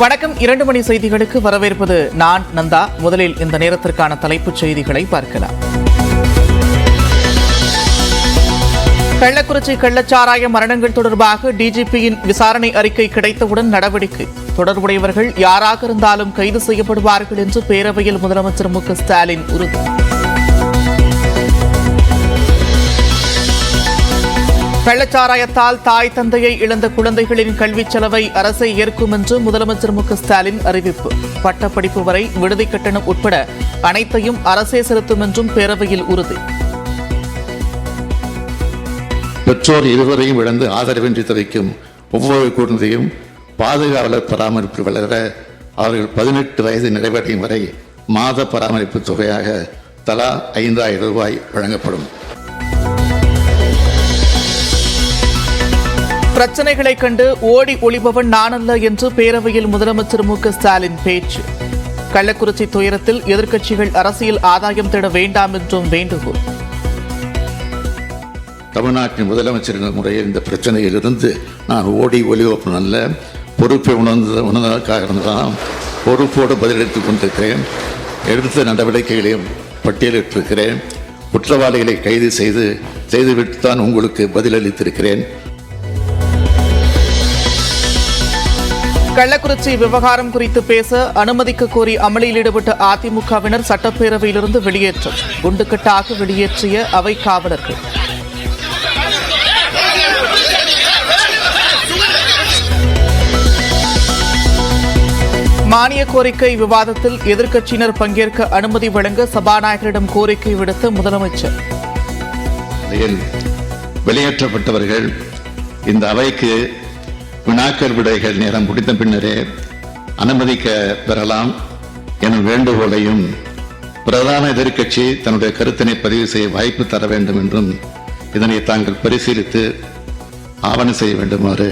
வணக்கம். இரண்டு மணி செய்திகளுக்கு வரவேற்பது நான் நந்தா. முதலில் இந்த நேரத்திற்கான தலைப்புச் செய்திகளை பார்க்கலாம். கள்ளக்குறிச்சி கள்ளச்சாராய மரணங்கள் தொடர்பாக டிஜிபியின் விசாரணை அறிக்கை கிடைத்தவுடன் நடவடிக்கை. தொடர்புடையவர்கள் யாராக இருந்தாலும் கைது செய்யப்படுவார்கள் என்று பேரவையில் முதலமைச்சர் மு ஸ்டாலின் உறுதி. கள்ளச்சாராயத்தால் தாய் தந்தையை இழந்த குழந்தைகளின் கல்விச் செலவை அரசை ஏற்கும் என்று முதலமைச்சர் மு ஸ்டாலின் அறிவிப்பு. பட்டப்படிப்பு வரை விடுதி கட்டணம் உட்பட அனைத்தையும் அரசே செலுத்தும் என்றும் பேரவையில் உறுதி. பெற்றோர் இருவரையும் இழந்து ஆதரவின்றி தவிக்கும் ஒவ்வொரு குழந்தையும் பாதுகாவலர் பராமரிப்பு வளர அவர்கள் பதினெட்டு வயது நிறைவடையும் வரை மாத பராமரிப்பு தொகையாக தலா ஐந்தாயிரம் ரூபாய் வழங்கப்படும். பிரச்சனைகளை கண்டு ஓடி ஒளிபவன் நானல்ல என்று பேரவையில் முதலமைச்சர் மு ஸ்டாலின் பேச்சு. கள்ளக்குறிச்சி துயரத்தில் எதிர்க்கட்சிகள் அரசியல் ஆதாயம் தேட வேண்டாம் என்றும் வேண்டுகோள். தமிழ்நாட்டின் முதலமைச்சர் முறையில் இந்த பிரச்சனையிலிருந்து நான் ஓடி ஒளிபவன் அல்ல பொறுப்பை உணர்ந்த உணர்ந்ததற்காக இருந்தால் பொறுப்போடு பதிலளித்துக் கொண்டிருக்கிறேன். எடுத்த நடவடிக்கைகளையும் பட்டியலிட்டிருக்கிறேன். குற்றவாளிகளை கைது செய்து செய்துவிட்டு தான் உங்களுக்கு பதிலளித்திருக்கிறேன். கள்ளக்குறிச்சி விவகாரம் குறித்து பேச அனுமதிக்க கோரி அமளியில் ஈடுபட்ட அதிமுகவினர் சட்டப்பேரவையிலிருந்து வெளியேற்றம். குண்டுக்கட்டாக வெளியேற்றிய அவை காவலர்கள். மானிய கோரிக்கை விவாதத்தில் எதிர்க்கட்சியினர் பங்கேற்க அனுமதி வழங்க சபாநாயகரிடம் கோரிக்கை விடுத்த முதலமைச்சர். வெளியேற்றப்பட்டவர்கள் இந்த அவைக்கு வினாக்கள் விடைகள் நேரம் முடித்த பின்னரே அனுமதிக்க பெறலாம் என வேண்டுகோளையும் பிரதான எதிர்கட்சி தன்னுடைய கருத்தினை பதிவு செய்ய வாய்ப்பு தர வேண்டும் என்றும் இதனை தாங்கள் பரிசீலித்து ஆவணம் செய்ய வேண்டுமாறு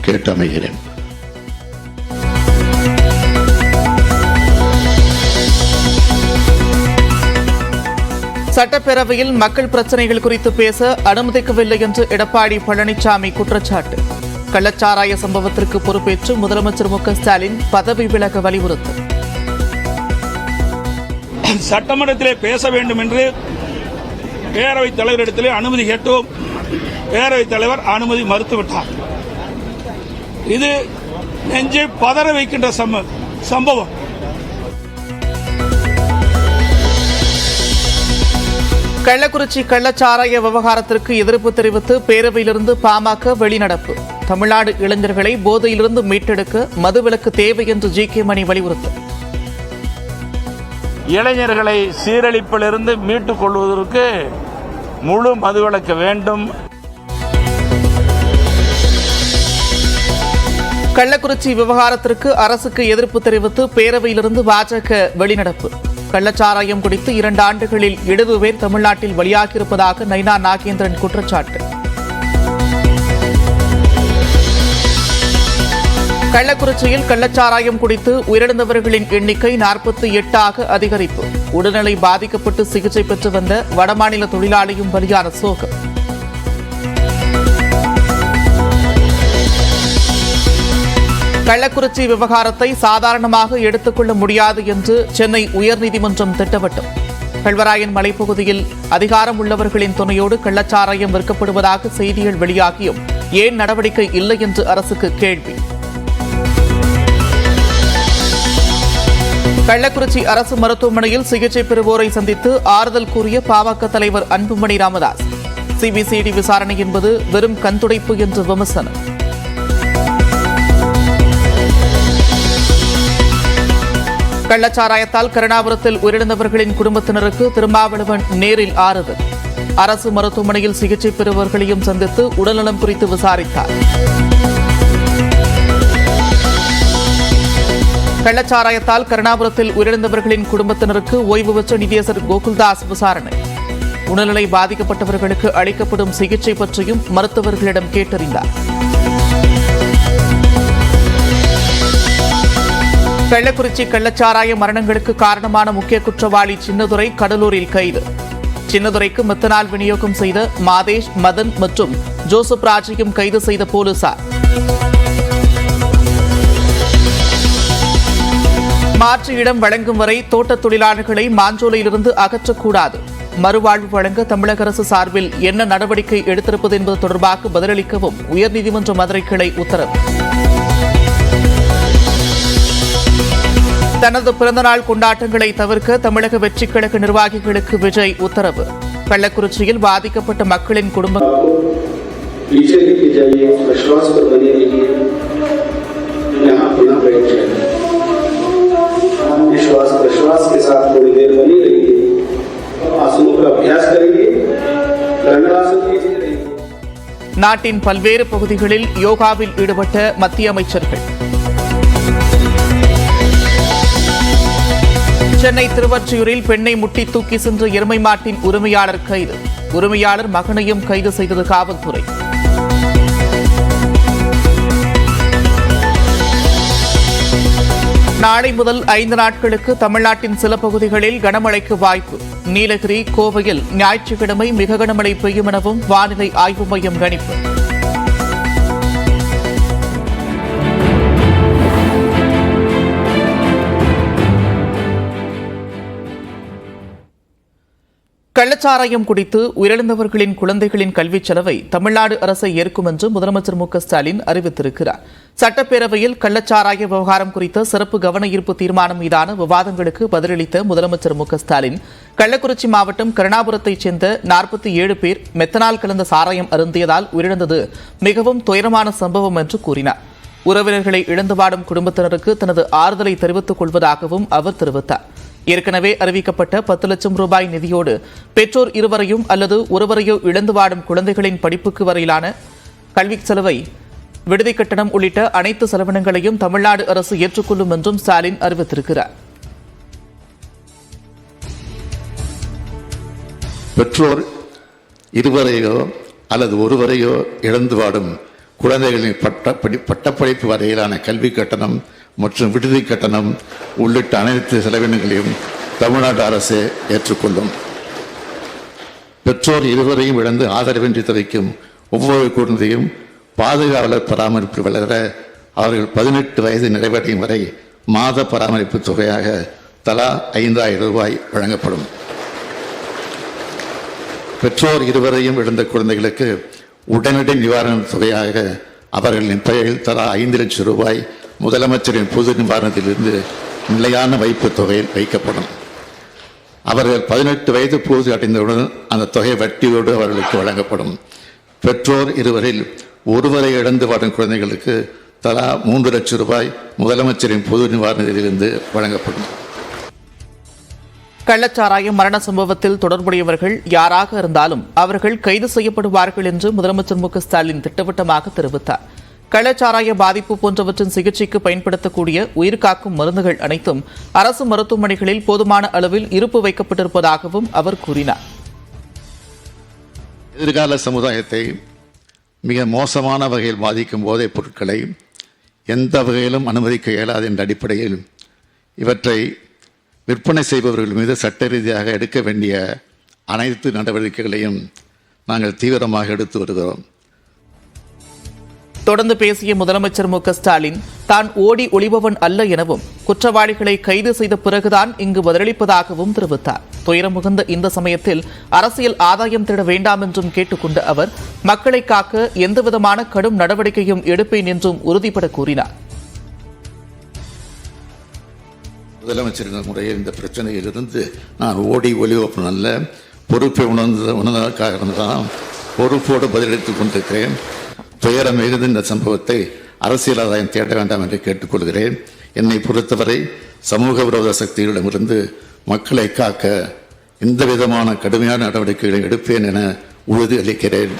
கேட்டு அமைகிறேன் சட்டப்பேரவையில் மக்கள் பிரச்சனைகள் குறித்து பேச அனுமதிக்கவில்லை என்று எடப்பாடி பழனிசாமி குற்றச்சாட்டு. கள்ளச்சாராய சம்பவத்திற்கு பொறுப்பேற்று முதலமைச்சர் மு ஸ்டாலின் பதவி விலக வலியுறுத்தல். சட்டமன்றத்திலே பேச வேண்டும் என்று பேரவைத் தலைவரிடத்திலே அனுமதி கேட்டோம். பேரவைத் தலைவர் அனுமதி மறுத்துவிட்டார். இது நெஞ்சை பதற வைக்கின்ற சம்பவம். கள்ளக்குறிச்சி கள்ளச்சாராய விவகாரத்திற்கு எதிர்ப்பு தெரிவித்து பேரவையிலிருந்து பாமக வெளிநடப்பு. தமிழ்நாடு இளைஞர்களை போதையிலிருந்து மீட்டெடுக்க மதுவிலக்கு தேவை என்று ஜி கே மணி வலியுறுத்தல். இளைஞர்களை சீரழிப்பிலிருந்து மீட்டுக் கொள்வதற்கு முழு மதுவிலக்கு வேண்டும். கள்ளக்குறிச்சி விவகாரத்திற்கு அரசுக்கு எதிர்ப்பு தெரிவித்து பேரவையிலிருந்து பாஜக வெளிநடப்பு. கள்ளச்சாராயம் குடித்து இரண்டு ஆண்டுகளில் எழுபது பேர் தமிழ்நாட்டில் பலியாகியிருப்பதாக நைனா நாகேந்திரன் குற்றச்சாட்டு. கள்ளக்குறிச்சியில் கள்ளச்சாராயம் குடித்து உயிரிழந்தவர்களின் எண்ணிக்கை நாற்பத்தி எட்டாக அதிகரிப்பு. உடல்நிலை பாதிக்கப்பட்டு சிகிச்சை பெற்று வந்த வடமாநில தொழிலாளியும் பலியான சோகம். கள்ளக்குறிச்சி விவகாரத்தை சாதாரணமாக எடுத்துக்கொள்ள முடியாது என்று சென்னை உயர்நீதிமன்றம் திட்டவட்டம். கல்வராயன் மலைப்பகுதியில் அதிகாரம் உள்ளவர்களின் துணையோடு கள்ளச்சாராயம் விற்கப்படுவதாக செய்திகள் வெளியாகியும் ஏன் நடவடிக்கை இல்லை என்று அரசுக்கு கேள்வி. கள்ளக்குறிச்சி அரசு மருத்துவமனையில் சிகிச்சை பெறுவோரை சந்தித்து ஆறுதல் கூறிய பாமக தலைவர் அன்புமணி ராமதாஸ். சிபிசிடி விசாரணை என்பது வெறும் கண்துடைப்பு என்று விமர்சனம். கள்ளச்சாராயத்தால் கருணாபுரத்தில் உயிரிழந்தவர்களின் குடும்பத்தினருக்கு திருமாவளவன் நேரில் ஆறுதல். அரசு மருத்துவமனையில் சிகிச்சை பெறுபவர்களையும் சந்தித்து உடல்நலம் குறித்து விசாரித்தார். கள்ளச்சாராயத்தால் கருணாபுரத்தில் உயிரிழந்தவர்களின் குடும்பத்தினருக்கு ஓய்வு பெற்ற நிதியரசர் கோகுல்தாஸ் விசாரணை. உடல்நிலை பாதிக்கப்பட்டவர்களுக்கு அளிக்கப்படும் சிகிச்சை பற்றியும் மருத்துவர்களிடம் கேட்டறிந்தார். கள்ளக்குறிச்சி கள்ளச்சாராய மரணங்களுக்கு காரணமான முக்கிய குற்றவாளி சின்னதுரை கடலூரில் கைது. சின்னதுரைக்கு மெத்தனால் விநியோகம் செய்த மாதேஷ் மதன் மற்றும் ஜோசப் ராஜையும் கைது செய்த போலீசார். மாற்று இடம் வழங்கும் வரை தோட்டத் தொழிலாளர்களை மாஞ்சோலையிலிருந்து அகற்றக்கூடாது மறுவாழ்வு வழங்க தமிழக அரசு சார்பில் என்ன நடவடிக்கை எடுத்திருப்பது என்பது தொடர்பாக பதிலளிக்கவும் உயர்நீதிமன்ற மதுரை கிளை உத்தரவு தனது பிறந்தநாள் கொண்டாட்டங்களை தவிர்க்க தமிழக வெற்றிக் கழக நிர்வாகிகளுக்கு விஜய் உத்தரவு கள்ளக்குறிச்சியில் பாதிக்கப்பட்ட மக்களின் குடும்ப पीछे लेके जाइए विश्वास पर बने रहिए यहाँ बिना बैठ जाए विश्वास विश्वास के साथ थोड़ी देर बनी रहिए आसनों का अभ्यास करेंगे दंडासन कीजिए रहिए நாட்டின் பல்வேறு பகுதிகளில் யோகாவில் ஈடுபட்ட மத்திய அமைச்சர்கள் சென்னை திருவொற்றியூரில் பெண்ணை முட்டி தூக்கி சென்ற எருமை மாட்டின் உரிமையாளர் கைது உரிமையாளர் மகனையும் கைது செய்தது காவல்துறை நாளை முதல் ஐந்து நாட்களுக்கு தமிழ்நாட்டின் சில பகுதிகளில் கனமழைக்கு வாய்ப்பு. நீலகிரி கோவையில் ஞாயிற்றுக்கிழமை மிக கனமழை பெய்யும் எனவும் வானிலை ஆய்வு மையம் கணிப்பு. கள்ளச்சாராயம் குடித்து உயிரிழந்தவர்களின் குழந்தைகளின் கல்விச் செலவை தமிழ்நாடு அரசை ஏற்கும் என்று முதலமைச்சர் மு ஸ்டாலின் அறிவித்திருக்கிறார். சட்டப்பேரவையில் கள்ளச்சாராய விவகாரம் குறித்த சிறப்பு கவன ஈர்ப்பு தீர்மானம் மீதான விவாதங்களுக்கு பதிலளித்த முதலமைச்சர் மு ஸ்டாலின் கள்ளக்குறிச்சி மாவட்டம் கருணாபுரத்தைச் சேர்ந்த நாற்பத்தி ஏழு பேர் மெத்தனால் கலந்த சாராயம் அருந்தியதால் உயிரிழந்தது மிகவும் துயரமான சம்பவம் என்று கூறினார். உறவினர்களை இழந்து வாடும் குடும்பத்தினருக்கு தனது ஆறுதலை தெரிவித்துக் கொள்வதாகவும் அவர் தெரிவித்தார். ஏற்கனவே அறிவிக்கப்பட்ட பத்து லட்சம் ரூபாய் நிதியோடு பெற்றோர் இருவரையும் அல்லது ஒருவரையோ இழந்து வாடும் குழந்தைகளின் படிப்புக்கு வரையிலான கல்வி செலவை விடுதி கட்டணம் உள்ளிட்ட அனைத்து செலவினங்களையும் தமிழ்நாடு அரசு ஏற்றுக்கொள்ளும் என்றும் ஸ்டாலின் அறிவித்திருக்கிறார். பெற்றோர் இருவரையோ அல்லது ஒருவரையோ இழந்து வாடும் குழந்தைகளின் பட்டப்படி பட்டப்படிப்பு வரையிலான கல்வி கட்டணம் மற்றும் விடுதி கட்டணம் உள்ளிட்ட அனைத்து செலவினங்களையும் தமிழ்நாடு அரசு ஏற்றுக்கொள்ளும். பெற்றோர் இருவரையும் இழந்து ஆதரவின்றி தவிக்கும் ஒவ்வொரு குழந்தையும் பாதுகாவலர் பராமரிப்பு வளர அவர்கள் பதினெட்டு வயது நிறைவடையும் வரை மாத பராமரிப்பு தொகையாக தலா ஐந்தாயிரம் ரூபாய் வழங்கப்படும். பெற்றோர் இருவரையும் இழந்த குழந்தைகளுக்கு உடனடி நிவாரணத் தொகையாக அவர்களின் பெயரில் தலா ஐந்து லட்சம் ரூபாய் முதலமைச்சரின் பொது நிவாரணத்திலிருந்து நிலையான வைப்புத் தொகையில் வைக்கப்படும். அவர்கள் பதினெட்டு வயது பூர்த்தி அடைந்தவுடன் அந்த தொகை வட்டியோடு அவர்களுக்கு வழங்கப்படும். பெற்றோர் இருவரில் ஒருவரை இழந்து வாடும் குழந்தைகளுக்கு தலா மூன்று லட்சம் ரூபாய் முதலமைச்சரின் பொது நிவாரணத்திலிருந்து வழங்கப்படும். கள்ளச்சாராயம் மரண சம்பவத்தில் தொடர்புடையவர்கள் யாராக இருந்தாலும் அவர்கள் கைது செய்யப்படுவார்கள் என்று முதலமைச்சர் மு ஸ்டாலின் திட்டவட்டமாக தெரிவித்தார். கள்ளச்சாராய பாதிப்பு போன்றவற்றின் சிகிச்சைக்கு பயன்படுத்தக்கூடிய உயிர்காக்கும் மருந்துகள் அனைத்தும் அரசு மருத்துவமனைகளில் போதுமான அளவில் இருப்பு வைக்கப்பட்டிருப்பதாகவும் அவர் கூறினார். எதிர்கால சமுதாயத்தை மிக மோசமான வகையில் பாதிக்கும் போதைப் பொருட்களை எந்த வகையிலும் அனுமதிக்க இயலாது என்ற அடிப்படையில் இவற்றை விற்பனை செய்பவர்கள் மீது சட்ட ரீதியாக எடுக்க வேண்டிய அனைத்து நடவடிக்கைகளையும் நாங்கள் தீவிரமாக எடுத்து வருகிறோம். தொடர்ந்து பேசிய முதலமைச்சர் மு க ஸ்டாலின் தான் ஓடி ஒளிபவன் அல்ல எனவும் குற்றவாளிகளை கைது செய்த பிறகுதான் இங்கு பதிலளிப்பதாகவும் தெரிவித்தார். துயரம் மிகுந்த இந்த சமயத்தில் அரசியல் ஆதாயம் தேட வேண்டாம் என்றும் கேட்டுக்கொண்ட அவர் மக்களை காக்க எந்தவிதமான கடும் நடவடிக்கையும் எடுப்பேன் என்றும் உறுதிபட கூறினார். முதலமைச்சரின் முறையில் இந்த பிரச்சனையிலிருந்து நான் ஓடி ஒலிவப்பு நல்ல பொறுப்பை உணர்ந்த உணர்ந்ததற்காக காரணம்தான் பொறுப்போடு பதிலளித்துக் கொண்டிருக்கிறேன். துயரம் மிகுந்த இந்த சம்பவத்தை அரசியல் ஆதாயம் தேட வேண்டாம் என்று கேட்டுக்கொள்கிறேன். என்னை பொறுத்தவரை சமூக விரோத சக்திகளிடமிருந்து மக்களை காக்க எந்த விதமான கடுமையான நடவடிக்கைகளை எடுப்பேன் என உறுதி அளிக்கிறேன்.